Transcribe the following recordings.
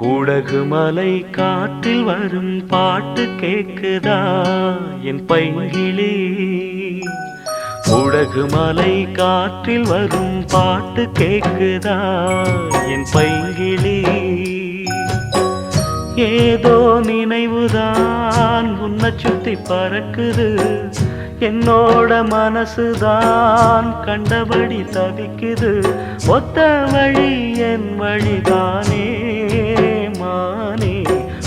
கூடகு மலை காற்றில் வரும் பாட்டு கேக்குதா? என் பைங்கிளி. கூடகு மலை காற்றில் வரும் பாட்டு கேக்குதா? என் பைங்கிளி. ஏதோ நினைவுதான் உன்னை சுத்தி பறக்குது. என்னோட மனசுதான் கண்டபடி தவிக்குது. ஒத்த வழி என் வழிதானே.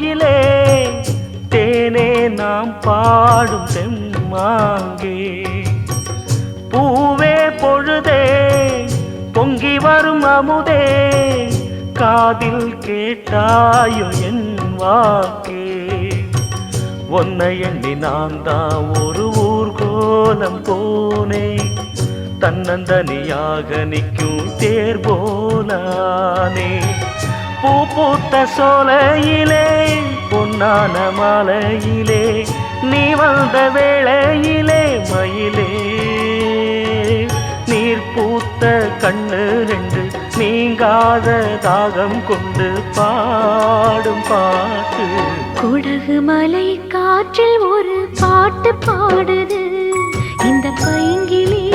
குயிலே தேனே நாம் பாடும் தெம்மாங்கே. பூவே பொழுதே பொங்கி வரும் அமுதே காதில் கேட்டாயோ என் வாக்கே. உன்னை எண்ணி நான் தான் ஒரு ஊர்கோலம் போனே தன்னந்தனியாக நிற்கும் தேர் போலானே. பூ பூத்த சோலையிலே பொன்னான மாலையிலே நீ வந்த வேளையிலே மயிலே. நீர் பூத்த கண்ணு ரெண்டு நீங்காத தாகம் கொண்டு பாடும் பாட்டு. குடகு மலை காற்றில் ஒரு பாட்டு பாடுது. இந்த பைங்கிலே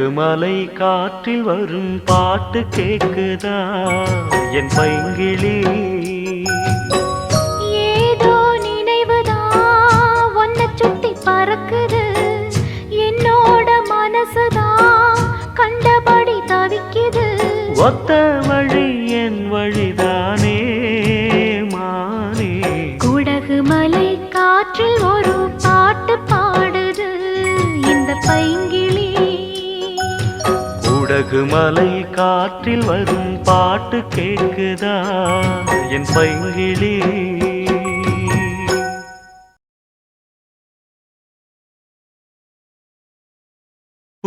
உடகு மலை காற்றில் வரும் பாட்டு கேக்குதா? என் பைங்கிளி. ஏதோ நினைவுதான் உன்னை சுத்தி பறக்குது. என்னோட மனசுதான் கண்டபடி தவிக்குது. ஒத்த வழி மறுமலை காற்றில் வரும் பாட்டு கேட்குதா? என் பைங்கிளி.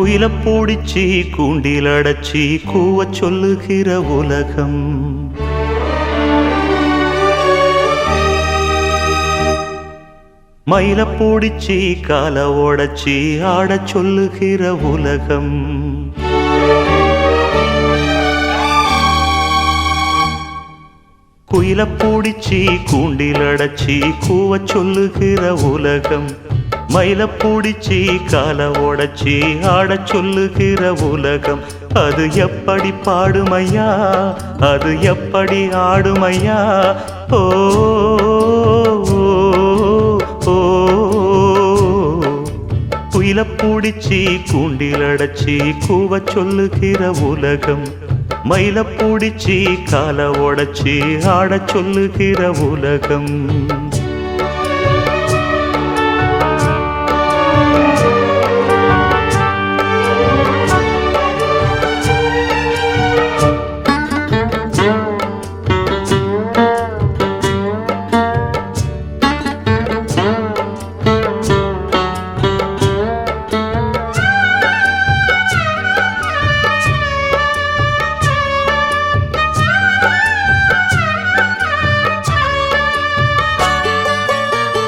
குயில பூடிச்சி கூண்டில் அடைச்சி கூவ சொல்லுகிற உலகம். மயில பூடிச்சி கால ஓடச்சி ஆடச் சொல்லுகிற உலகம். குயில பூடிச்சி கூண்டில் அடைச்சி கூவச் சொல்லுகிற உலகம். மயில பூடிச்சி கால உடைச்சி ஆடச் சொல்லுகிற உலகம். அது எப்படி பாடுமையா? அது எப்படி ஆடுமையா? ஓ ஓ குயில பூடிச்சி கூண்டில் அடைச்சி கூவ சொல்லுகிற உலகம். மயில பூடிச்சி கால உடச்சி ஆடச் சொல்லுகிற உலகம்.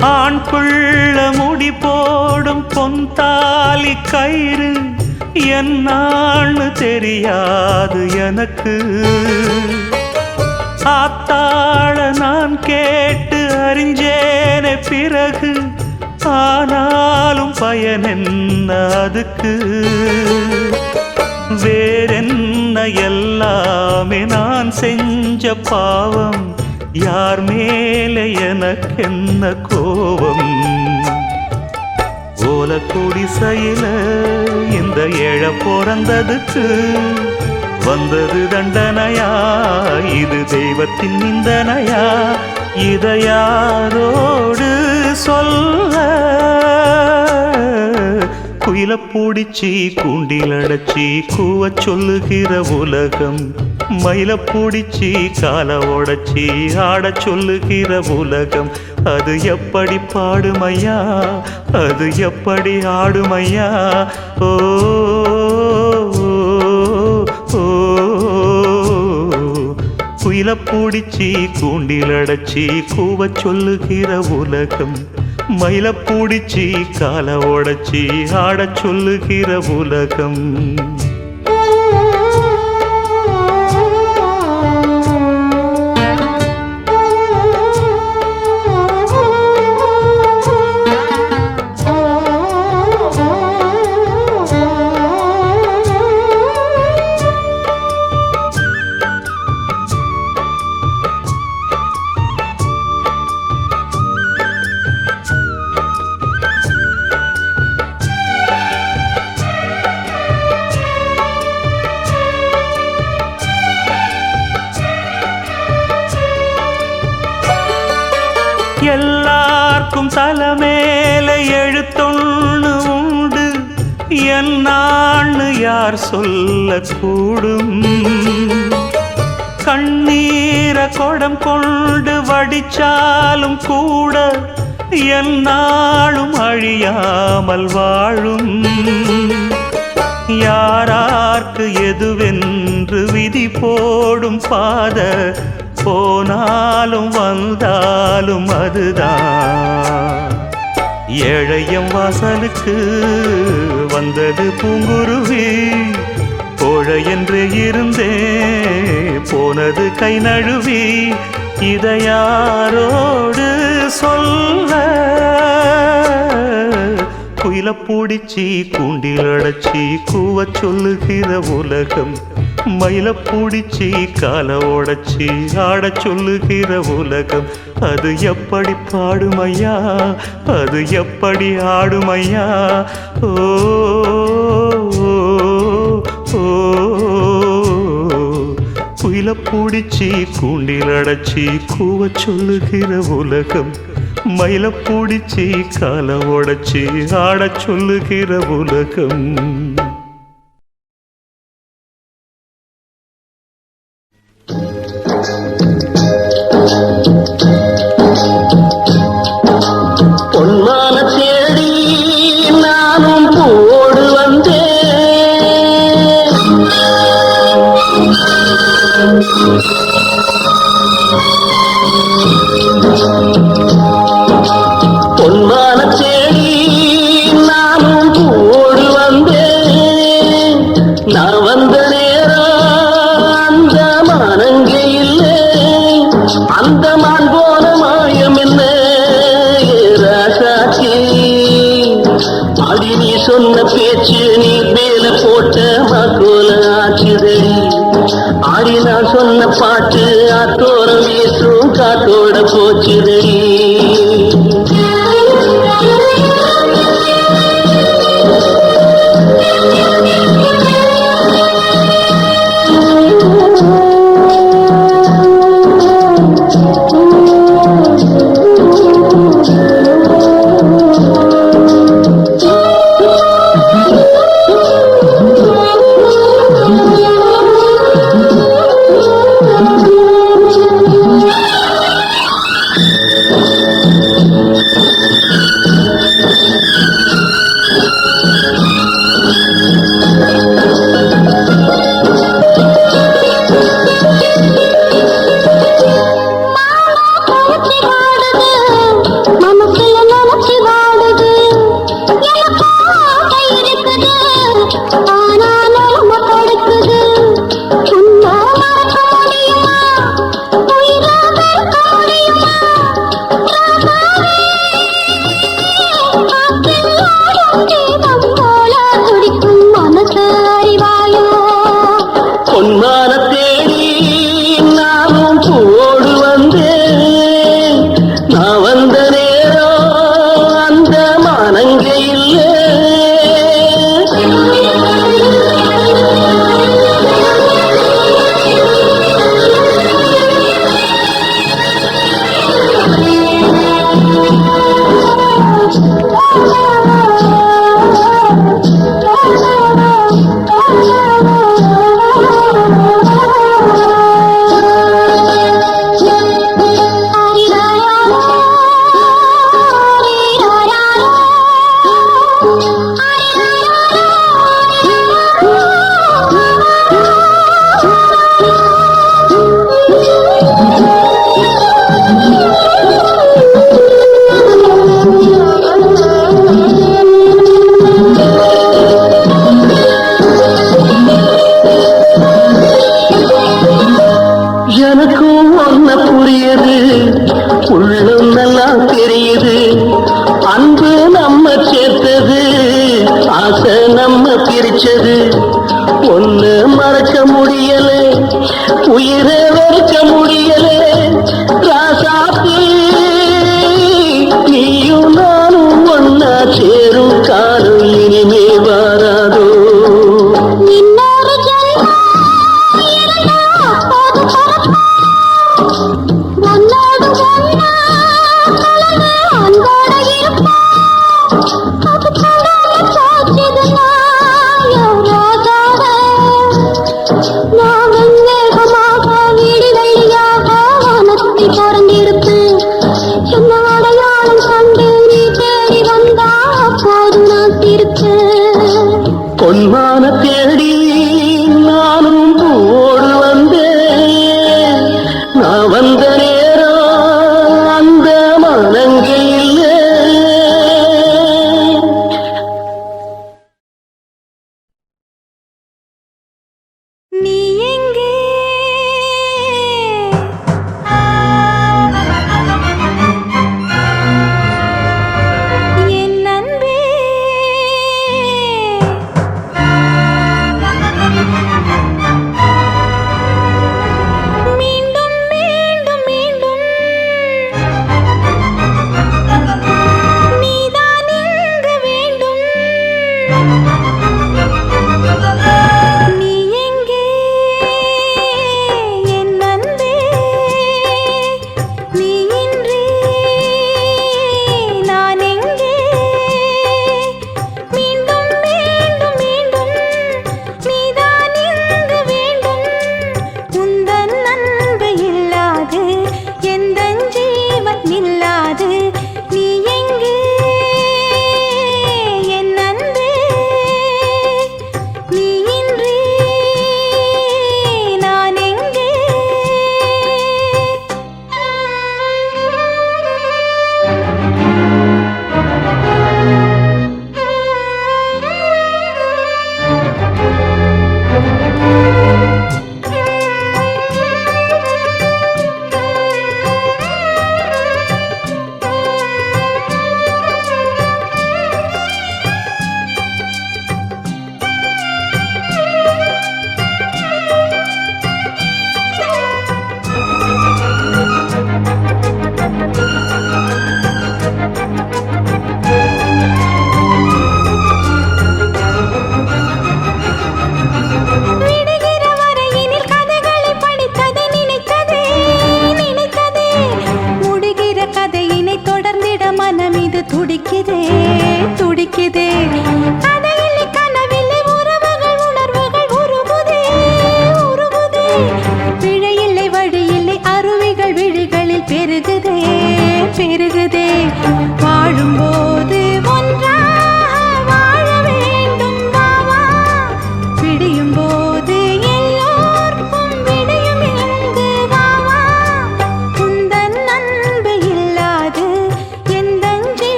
ஆண் பிள்ள முடி போடும் பொந்தாலி கயிறு என்னான்னு தெரியாது எனக்கு. ஆத்தாள நான் கேட்டு அறிஞ்சேனே பிறகு ஆனாலும் பயன் என்ன அதுக்கு? வேறென்ன எல்லாமே நான் செஞ்ச பாவம் யார் மேலே எனக்கென்ன கோபம்? ஓல குடிசையில இந்த ஏழ பிறந்ததுக்கு வந்தது தண்டனையா? இது தெய்வத்தின் நிந்தனையா? இதை யாரோடு சொல்ல கோயில பூடிச்சி கூண்டில் அடைச்சி கூவ சொல்லுகிற உலகம். மயில பூடிச்சி கால உடச்சி ஆட சொல்லுகிற உலகம். அது எப்படி பாடுமையா? அது எப்படி ஆடுமையா? ஓ ஓ குயில பூடிச்சி கூண்டில் அடைச்சி கூவ சொல்லுகிற உலகம். மயில பூடிச்சி கால உடைச்சி ஆடச் சொல்லுகிற உலகம். கண்ணீர கொடம் கொண்டு வடிச்சாலும் கூட என்னாலும் அழியாமல் வாழும். யாரார்க்கு எதுவென்று விதி போடும் பாத போனாலும் வந்தாலும் அதுதான். ஏழையம் வாசலுக்கு வந்தது பூங்குருவி. தோழ என்று இருந்தே போனது கை நழுவி இதையாரோடு சொல்ல? குயில பூடிச்சி கூண்டில் அடைச்சி கூவ சொல்லுகிற உலகம். மயில பூடிச்சி கால உடச்சி ஆடச் சொல்லுகிற உலகம். அது எப்படி பாடுமையா? அது எப்படி ஆடுமையா? ஓ குயில பூடிச்சி கூண்டில் அடைச்சி கூவ சொல்லுகிற உலகம். மயில பூடிச்சி கால உடைச்சி ஆடச் சொல்லுகிற உலகம். முடியலை. உயிரை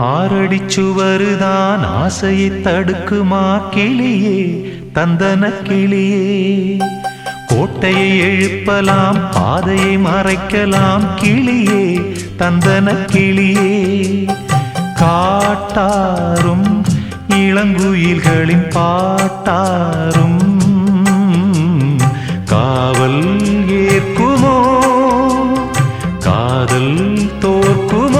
ஆரடிச்சுவருதான் ஆசையை தடுக்குமா கிளியே தந்தன கிளியே. கோட்டையை எழுப்பலாம் பாதையை மறைக்கலாம் கிளியே தந்தன கிளியே. காட்டாரும் இளங்குயில்களின் பாட்டாரும் காவல் ஏற்குமோ காதல் தோற்குமோ?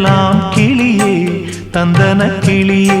தந்தலாம் கிளியே தந்தன கிளியே.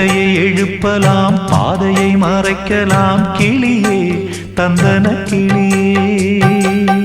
கோட்டையை எழுப்பலாம் பாதையை மறைக்கலாம் கிளியே தந்தன கிளியே.